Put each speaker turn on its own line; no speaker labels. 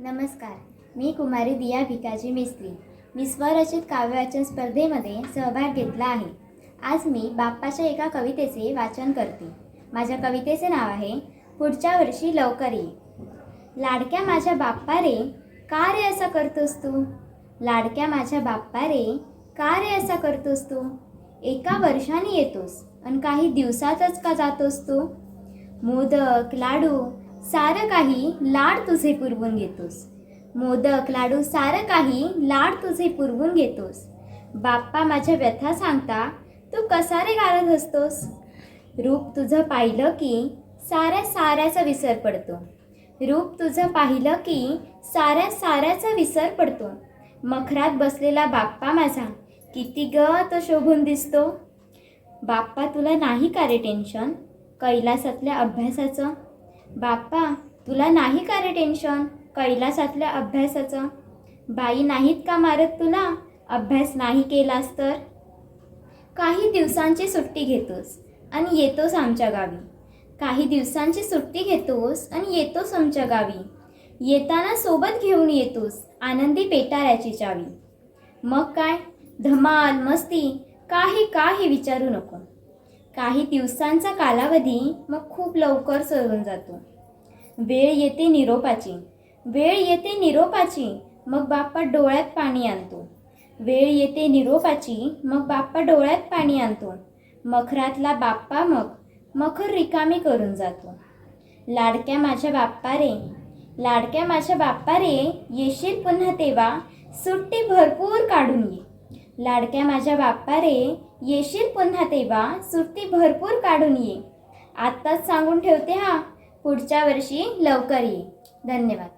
नमस्कार मी कुमारी दिया भिकाजी मिस्त्री. मी स्वरचित काव्यवाचन स्पर्धेमध्ये सहभाग घेतला आहे. आज मी बाप्पाच्या एका कवितेचे वाचन करते. माझ्या कवितेचे नाव आहे पुढच्या वर्षी लवकर ये. लाडक्या माझ्या बाप्पा रे का रे असा करतोस तू? लाडक्या माझ्या बाप्पा रे का रे असा करतोस तू? एका वर्षाने येतोस आणि काही दिवसातच का जातोस तू? मोदक लाडू सारं काही लाड तुझे पुरवून घेतोस. मोदक लाडू सारं काही लाड तुझे पुरवून घेतोस. बाप्पा माझ्या व्यथा सांगता तू कसा रे गारत असतोस? रूप तुझं पाहिलं की साऱ्या साऱ्याचा विसर पडतो. रूप तुझं पाहिलं की साऱ्या साऱ्याचा विसर पडतो. मखरात बसलेला बाप्पा माझा किती ग तो शोभून दिसतो. बाप्पा तुला नाही का रे टेन्शन? कैलासातल्या अभ्यासाचं? बाप्पा तुला नाही का रे टेन्शन? कैलासातल्या अभ्यासाचं. बाई नाहीत का मारत तुला? अभ्यास नाही केलास तर? काही दिवसांची सुट्टी घेतोस आणि येतोस आमच्या गावी. काही दिवसांची सुट्टी घेतोस आणि येतोस आमच्या गावी. येताना सोबत घेऊन येतोस आनंदी पेटाऱ्याची चावी. मग काय? धमाल मस्ती काही काही विचारू नको. काही दिवसांचा कालावधी मग खूप लवकर सरून जातो. वेळ येते निरोपाची. वेळ येते निरोपाची मग बाप्पा डोळ्यात पाणी आणतो. वेळ येते निरोपाची मग बाप्पा डोळ्यात पाणी आणतो. मखरातला बाप्पा मग मखर रिकामी करून जातो. लाडक्या माझ्या बाप्पा रे लाडक्या माझ्या बाप्पा रे येशील पुन्हा तेव्हा सुट्टी भरपूर काढून ये. लाडक्या माझ्या बाप्पा रे येशील पुन्हा तेव्हा सुट्टी भरपूर काढून ये. आत्ताच सांगून ठेवते हा. पुढच्या वर्षी लवकर ये. धन्यवाद.